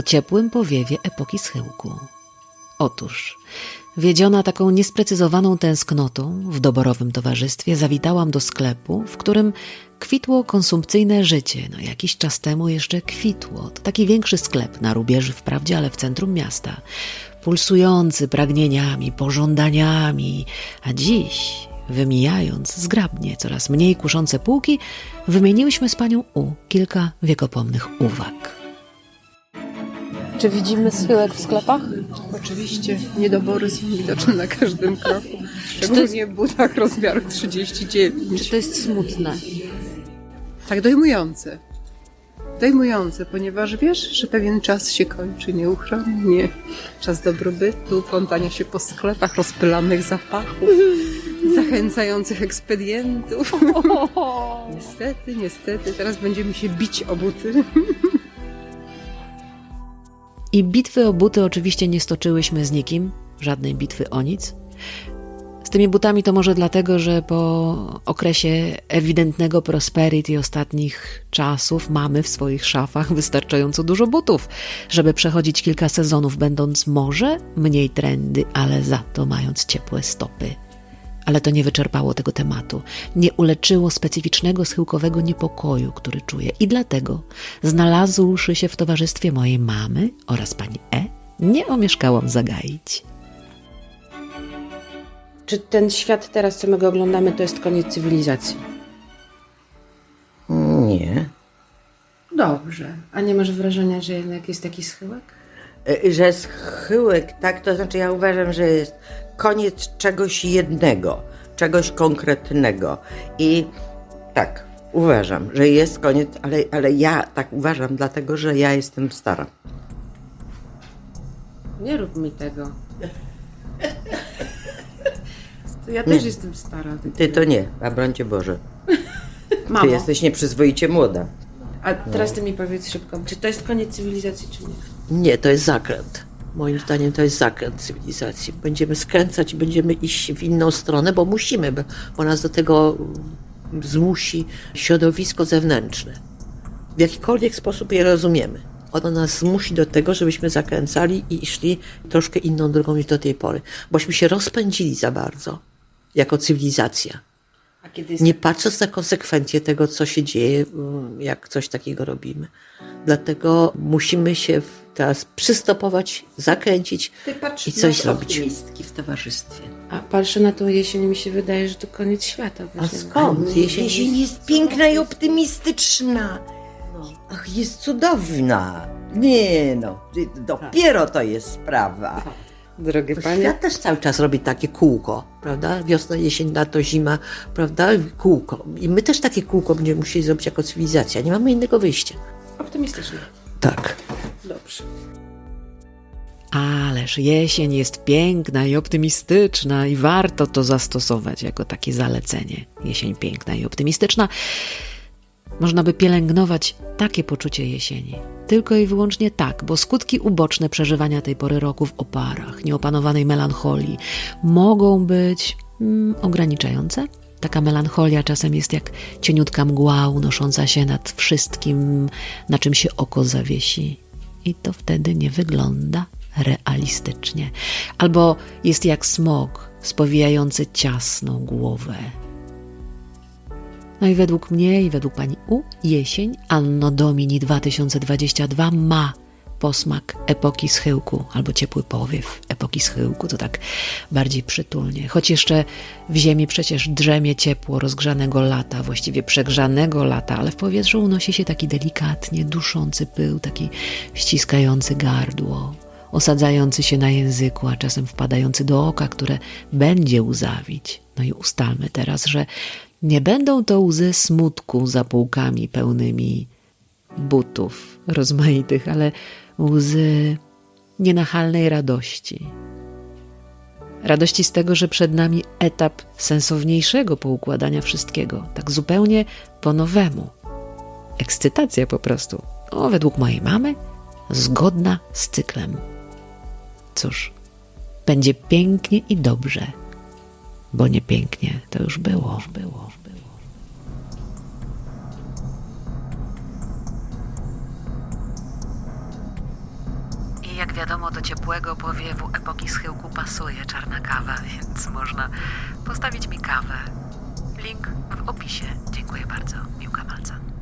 o ciepłym powiewie epoki schyłku. Otóż, wiedziona taką niesprecyzowaną tęsknotą w doborowym towarzystwie, zawitałam do sklepu, w którym kwitło konsumpcyjne życie. No jakiś czas temu jeszcze kwitło. To taki większy sklep na rubieży wprawdzie, ale w centrum miasta. Pulsujący pragnieniami, pożądaniami, a dziś Wymijając zgrabnie coraz mniej kuszące półki, wymieniłyśmy z panią U kilka wiekopomnych uwag. Czy widzimy schyłek w sklepach? Oczywiście niedobory są widoczne na każdym kroku. Szczególnie w butach rozmiaru 39. Czy to jest smutne? Tak dojmujące. Dojmujące, ponieważ wiesz, że pewien czas się kończy nieuchronnie. Czas dobrobytu, plątania się po sklepach, rozpylanych zapachów, zachęcających ekspedientów. niestety, niestety, teraz będziemy się bić o buty. I bitwy o buty oczywiście nie stoczyłyśmy z nikim, żadnej bitwy o nic. Z tymi butami to może dlatego, że po okresie ewidentnego prosperity ostatnich czasów mamy w swoich szafach wystarczająco dużo butów, żeby przechodzić kilka sezonów, będąc może mniej trendy, ale za to mając ciepłe stopy. Ale to nie wyczerpało tego tematu, nie uleczyło specyficznego schyłkowego niepokoju, który czuję. I dlatego, znalazłszy się w towarzystwie mojej mamy oraz pani E, nie omieszkałam zagaić. Czy ten świat teraz, co my go oglądamy, to jest koniec cywilizacji? Nie. Dobrze. A nie masz wrażenia, że jednak jest taki schyłek? E, Że schyłek, tak, to znaczy ja uważam, że jest koniec czegoś jednego, czegoś konkretnego. I tak, uważam, że jest koniec, ale, ale ja tak uważam, dlatego że ja jestem stara. Nie rób mi tego. Ja też jestem stara. Ty to nie, a brońcie Boże. Ty Mamo, jesteś nieprzyzwoicie młoda. a teraz ty mi powiedz szybko, czy to jest koniec cywilizacji, czy nie? Nie, to jest zakręt. Moim zdaniem to jest zakręt cywilizacji. Będziemy skręcać i będziemy iść w inną stronę, bo musimy, bo- nas do tego zmusi środowisko zewnętrzne. W jakikolwiek sposób je rozumiemy. Ono nas zmusi do tego, żebyśmy zakręcali i szli troszkę inną drogą niż do tej pory. Bośmy się rozpędzili za bardzo jako cywilizacja. Jest Nie patrząc na konsekwencje tego, co się dzieje, jak coś takiego robimy. Dlatego musimy się teraz przystopować, zakręcić i coś zrobić. w towarzystwie. A patrzę na tą jesień i mi się wydaje, że to koniec świata. A właśnie. skąd? Jesień Jesień jest piękna i optymistyczna. Ach, jest cudowna. Nie no, dopiero to jest sprawa. Drogie Bo panie, Świat też cały czas robi takie kółko, prawda? Wiosna, jesień, lato, zima, prawda? Kółko. I my też takie kółko będziemy musieli zrobić jako cywilizacja. Nie mamy innego wyjścia. optymistycznie. Tak. Dobrze. Ależ jesień jest piękna i optymistyczna i warto to zastosować jako takie zalecenie. Jesień piękna i optymistyczna. Można by pielęgnować takie poczucie jesieni. Tylko i wyłącznie tak, bo skutki uboczne przeżywania tej pory roku w oparach, nieopanowanej melancholii mogą być mm, ograniczające. Taka melancholia czasem jest jak cieniutka mgła unosząca się nad wszystkim, na czym się oko zawiesi. I to wtedy nie wygląda realistycznie. Albo jest jak smog spowijający ciasną głowę. No i według mnie i według pani U, jesień Anno Domini 2022 ma posmak epoki schyłku, albo ciepły powiew epoki schyłku, to tak bardziej przytulnie. Choć jeszcze w ziemi przecież drzemie ciepło rozgrzanego lata, właściwie przegrzanego lata, ale w powietrzu unosi się taki delikatnie duszący pył, taki ściskający gardło, osadzający się na języku, a czasem wpadający do oka, które będzie łzawić. No i ustalmy teraz, że nie będą to łzy smutku za półkami pełnymi butów rozmaitych, ale łzy nienachalnej radości. Radości z tego, że przed nami etap sensowniejszego poukładania wszystkiego, tak zupełnie po nowemu. Ekscytacja po prostu. O, według mojej mamy, zgodna z cyklem. Cóż, będzie pięknie i dobrze, bo nie pięknie to już było, już było, już było. Jak wiadomo, do ciepłego powiewu epoki schyłku pasuje czarna kawa, więc można postawić mi kawę. Link w opisie. Dziękuję bardzo. Miłka Malcan.